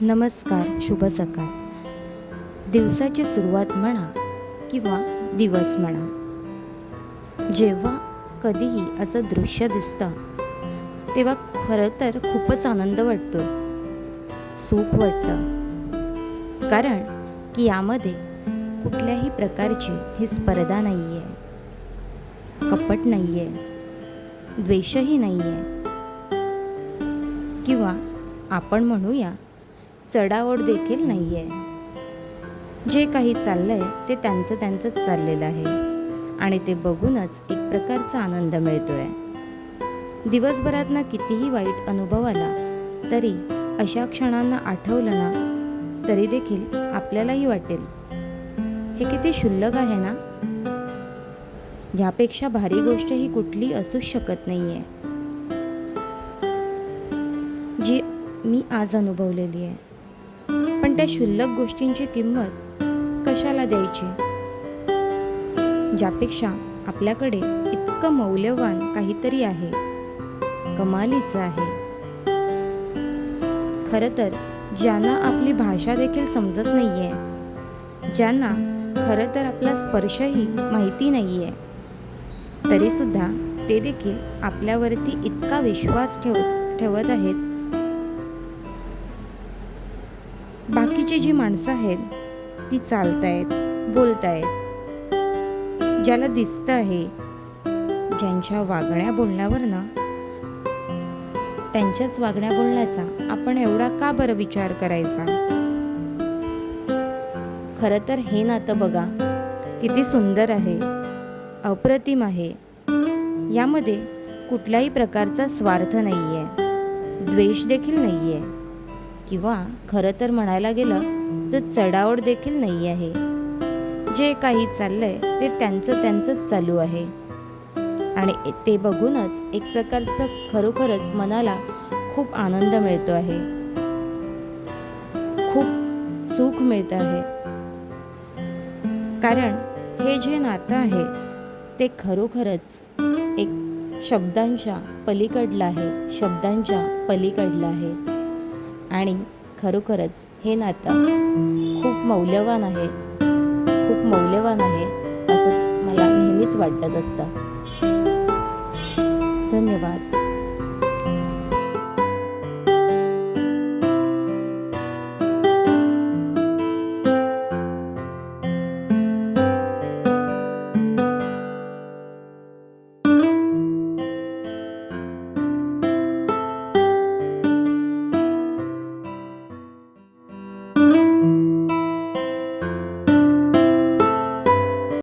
नमस्कार शुभ सकाळ. दिवसाची सुरुवात म्हणा किंवा दिवस म्हणा. जेव्हा कधीही असं दृश्य दिसतं तेव्हा खरं तर खूपच आनंद वाटतो. सुख वाटतं. कारण की यामध्ये कुठल्याही प्रकारची ही स्पर्धा नाही आहे कपट नाही आहे द्वेषही नाही आहे किंवा आपण म्हणूया चढाओढ देखील नाही आहे जे काही चाललंय ते त्यांचं त्यांचंच चाललेलं आहे. आणि ते बघूनच एक प्रकारचा आनंद मिळतोय. दिवसभरातनं कितीही वाईट अनुभव आला तरी अशा क्षणांना आठवलं ना तरी देखील आपल्यालाही वाटेल. हे किती क्षुल्लक आहे ना? ह्यापेक्षा भारी गोष्ट ही कुठली असूच शकत नाही आहे जी मी आज अनुभवलेली आहे. पण त्या क्षुल्लक गोष्टींची किंमत कशाला द्यायची? ज्यापेक्षा आपल्याकडे इतकं मौल्यवान काहीतरी आहे. कमालीचं आहे. खरं तर ज्यांना आपली भाषा देखील समजत नाही आहे ज्यांना खरं तर आपला स्पर्शही माहिती नाही आहे तरीसुद्धा ते देखील आपल्यावरती इतका विश्वास ठेव ठेवत आहेत जी माणसं आहेत ती चालतायत बोलतायत. ज्याला दिसतं आहे ज्यांच्या वागण्या बोलण्यावरनं त्यांच्याच वागण्या बोलण्याचा आपण एवढा का बरं विचार करायचा? खरं तर हे नातं बघा किती सुंदर आहे अप्रतिम आहे. यामध्ये कुठल्याही प्रकारचा स्वार्थ नाही आहे द्वेष देखील नाही आहे किंवा खरं तर म्हणायला गेलं तर चढाओढ देखील नाही आहे. जे काही चाललंय ते त्यांचं त्यांचंच चालू आहे. आणि ते बघूनच एक प्रकारचं खरोखरच मनाला खूप आनंद मिळतो आहे. खूप सुख मिळतं आहे. कारण हे जे नातं आहे ते खरोखरच एक शब्दांच्या पलीकडलं आहे शब्दांच्या पलीकडलं आहे. आणि खरोखरच हे नातं खूप मौल्यवान आहे. खूप मौल्यवान आहे असं मला नेहमीच वाटत असतं. धन्यवाद.